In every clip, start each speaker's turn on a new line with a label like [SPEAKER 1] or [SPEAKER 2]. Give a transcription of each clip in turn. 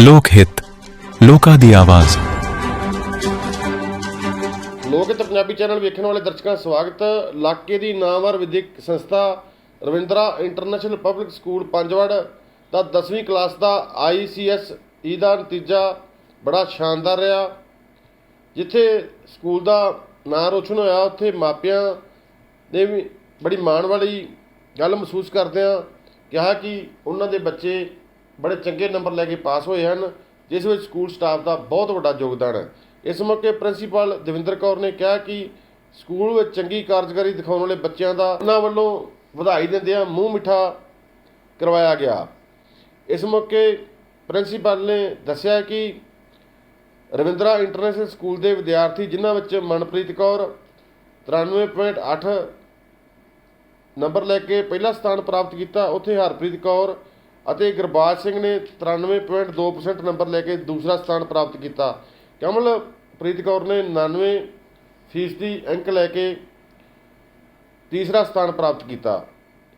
[SPEAKER 1] ਲੋਕ ਹਿੱਤ, ਲੋਕਾਂ ਦੀ ਆਵਾਜ਼।
[SPEAKER 2] ਲੋਕ ਹਿੱਤ ਪੰਜਾਬੀ ਚੈਨਲ ਵੇਖਣ ਵਾਲੇ ਦਰਸ਼ਕਾਂ ਦਾ ਸਵਾਗਤ। ਇਲਾਕੇ ਦੀ ਨਾਮਵਰ ਵਿਦਿਅਕ ਸੰਸਥਾ Ravindra international public school Panjwar ਦਾ 10ਵੀਂ ਕਲਾਸ ਦਾ ICS ਈ ਦਾ ਨਤੀਜਾ ਬੜਾ ਸ਼ਾਨਦਾਰ ਰਿਹਾ। ਜਿੱਥੇ ਸਕੂਲ ਦਾ ਨਾਂ ਰੋਸ਼ਨ ਹੋਇਆ, ਉੱਥੇ ਮਾਪਿਆਂ ਨੇ ਵੀ ਬੜੀ ਮਾਣ ਵਾਲੀ ਗੱਲ ਮਹਿਸੂਸ ਕਰਦੇ ਆ ਕਿਹਾ ਕਿ ਉਹਨਾਂ ਦੇ ਬੱਚੇ ਬੜੇ ਚੰਗੇ ਨੰਬਰ ਲੈ ਕੇ ਪਾਸ ਹੋਏ ਹਨ, ਜਿਸ ਵਿੱਚ ਸਕੂਲ ਸਟਾਫ ਦਾ ਬਹੁਤ ਵੱਡਾ ਯੋਗਦਾਨ ਹੈ। ਇਸ ਮੌਕੇ ਪ੍ਰਿੰਸੀਪਲ ਦਵਿੰਦਰ ਕੌਰ ਨੇ ਕਿਹਾ ਕਿ ਸਕੂਲ ਵਿੱਚ ਚੰਗੀ ਕਾਰਜਕਾਰੀ ਦਿਖਾਉਣ ਵਾਲੇ ਬੱਚਿਆਂ ਦਾ ਉਹਨਾਂ ਵੱਲੋਂ ਵਧਾਈ ਦਿੰਦਿਆਂ ਮੂੰਹ ਮਿੱਠਾ ਕਰਵਾਇਆ ਗਿਆ। ਇਸ ਮੌਕੇ ਪ੍ਰਿੰਸੀਪਲ ਨੇ ਦੱਸਿਆ ਕਿ ਰਵਿੰਦਰਾ ਇੰਟਰਨੈਸ਼ਨਲ ਸਕੂਲ ਦੇ ਵਿਦਿਆਰਥੀ, ਜਿਨ੍ਹਾਂ ਵਿੱਚ ਮਨਪ੍ਰੀਤ ਕੌਰ 93.8 ਨੰਬਰ ਲੈ ਕੇ ਪਹਿਲਾ ਸਥਾਨ ਪ੍ਰਾਪਤ ਕੀਤਾ, ਉੱਥੇ ਹਰਪ੍ਰੀਤ ਕੌਰ ਅਤੇ ਗੁਰਬਾਜ ਸਿੰਘ ਨੇ 93.2% ਨੰਬਰ ਲੈ ਕੇ ਦੂਸਰਾ ਸਥਾਨ ਪ੍ਰਾਪਤ ਕੀਤਾ। ਕਮਲਪ੍ਰੀਤ ਕੌਰ ਨੇ 99 ਫੀਸਦੀ ਅੰਕ ਲੈ ਕੇ ਤੀਸਰਾ ਸਥਾਨ ਪ੍ਰਾਪਤ ਕੀਤਾ।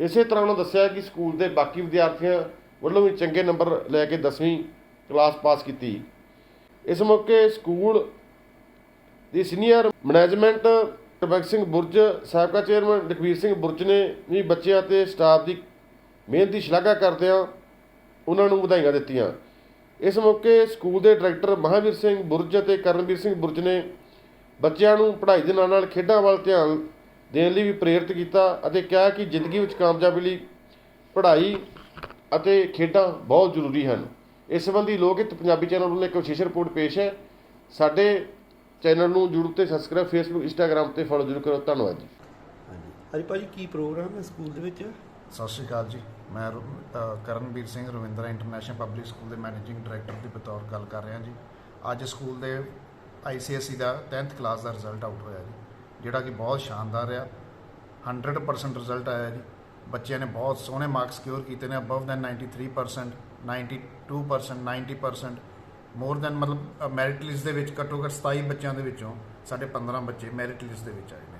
[SPEAKER 2] ਇਸੇ ਤਰ੍ਹਾਂ ਉਹਨਾਂ ਦੱਸਿਆ ਕਿ ਸਕੂਲ ਦੇ ਬਾਕੀ ਵਿਦਿਆਰਥੀਆਂ ਵੱਲੋਂ ਵੀ ਚੰਗੇ ਨੰਬਰ ਲੈ ਕੇ 10ਵੀਂ ਕਲਾਸ ਪਾਸ ਕੀਤੀ। ਇਸ ਮੌਕੇ ਸਕੂਲ ਦੀ ਸੀਨੀਅਰ ਮੈਨੇਜਮੈਂਟ ਪ੍ਰਭਕ ਸਿੰਘ ਬੁਰਜ, ਸਾਬਕਾ ਚੇਅਰਮੈਨ ਲਖਵੀਰ ਸਿੰਘ ਬੁਰਜ ਨੇ ਵੀ ਬੱਚਿਆਂ ਤੇ ਸਟਾਫ ਦੀ ਮਿਹਨਤ ਦੀ ਸ਼ਲਾਘਾ ਕਰਦਿਆਂ ਉਹਨਾਂ ਨੂੰ ਵਧਾਈਆਂ ਦਿੱਤੀਆਂ। ਇਸ ਮੌਕੇ ਸਕੂਲ ਦੇ ਡਾਇਰੈਕਟਰ ਮਹਾਵੀਰ ਸਿੰਘ ਬੁਰਜ ਅਤੇ ਕਰਨਵੀਰ ਸਿੰਘ ਬੁਰਜ ਨੇ ਬੱਚਿਆਂ ਨੂੰ ਪੜ੍ਹਾਈ ਦੇ ਨਾਲ ਨਾਲ ਖੇਡਾਂ ਵੱਲ ਧਿਆਨ ਦੇਣ ਲਈ ਵੀ ਪ੍ਰੇਰਿਤ ਕੀਤਾ ਅਤੇ ਕਿਹਾ ਕਿ ਜ਼ਿੰਦਗੀ ਵਿੱਚ ਕਾਮਯਾਬੀ ਲਈ ਪੜ੍ਹਾਈ ਅਤੇ ਖੇਡਾਂ ਬਹੁਤ ਜ਼ਰੂਰੀ ਹਨ। ਇਸ ਸੰਬੰਧੀ ਲੋਕ ਹਿੱਤ ਪੰਜਾਬੀ ਚੈਨਲ ਵੱਲੋਂ ਇੱਕ ਵਿਸ਼ੇਸ਼ ਰਿਪੋਰਟ ਪੇਸ਼ ਹੈ। ਸਾਡੇ ਚੈਨਲ ਨੂੰ YouTube ਤੇ ਸਬਸਕ੍ਰਾਈਬ ਫੇਸਬੁੱਕ ਇੰਸਟਾਗ੍ਰam ਤੇ ਫੋਲੋ ਜ਼ਰੂਰ ਕਰੋ। ਧੰਨਵਾਦ ਜੀ।
[SPEAKER 3] ਹਾਂਜੀ। ਅੱਜ ਭਾਜੀ, ਕੀ ਪ੍ਰੋਗਰਾਮ ਹੈ ਸਕੂਲ ਦੇ ਵਿੱਚ?
[SPEAKER 4] ਸਤਿ ਸ਼੍ਰੀ ਅਕਾਲ ਜੀ। ਮੈਂ ਰ- ਅ, Karanvir Singh Ravindra international public school ਦੇ ਮੈਨੇਜਿੰਗ ਡਾਇਰੈਕਟਰ ਦੀ ਬਤੌਰ ਗੱਲ ਕਰ ਰਿਹਾ ਜੀ। ਅੱਜ ਸਕੂਲ ਦੇ ICSE ਦਾ 10th ਕਲਾਸ ਦਾ ਰਿਜ਼ਲਟ ਆਊਟ ਹੋਇਆ ਜੀ ਜਿਹੜਾ ਕਿ ਬਹੁਤ ਸ਼ਾਨਦਾਰ ਰਿਹਾ। 100% ਰਿਜ਼ਲਟ ਆਇਆ ਜੀ। ਬੱਚਿਆਂ ਨੇ ਬਹੁਤ ਸੋਹਣੇ ਮਾਰਕਸ ਸਿਕਿਉਰ ਕੀਤੇ ਨੇ ਅਬਵ ਦੈਨ 93% 92% 90% ਮੋਰ ਦੈਨ ਮਤਲਬ ਮੈਰਿਟ ਲਿਸਟ ਦੇ ਵਿੱਚ ਘੱਟੋ ਘੱਟ 27 ਬੱਚਿਆਂ ਦੇ ਵਿੱਚੋਂ ਸਾਡੇ 15 ਬੱਚੇ ਮੈਰਿਟ ਲਿਸਟ ਦੇ ਵਿੱਚ ਆਏ ਨੇ।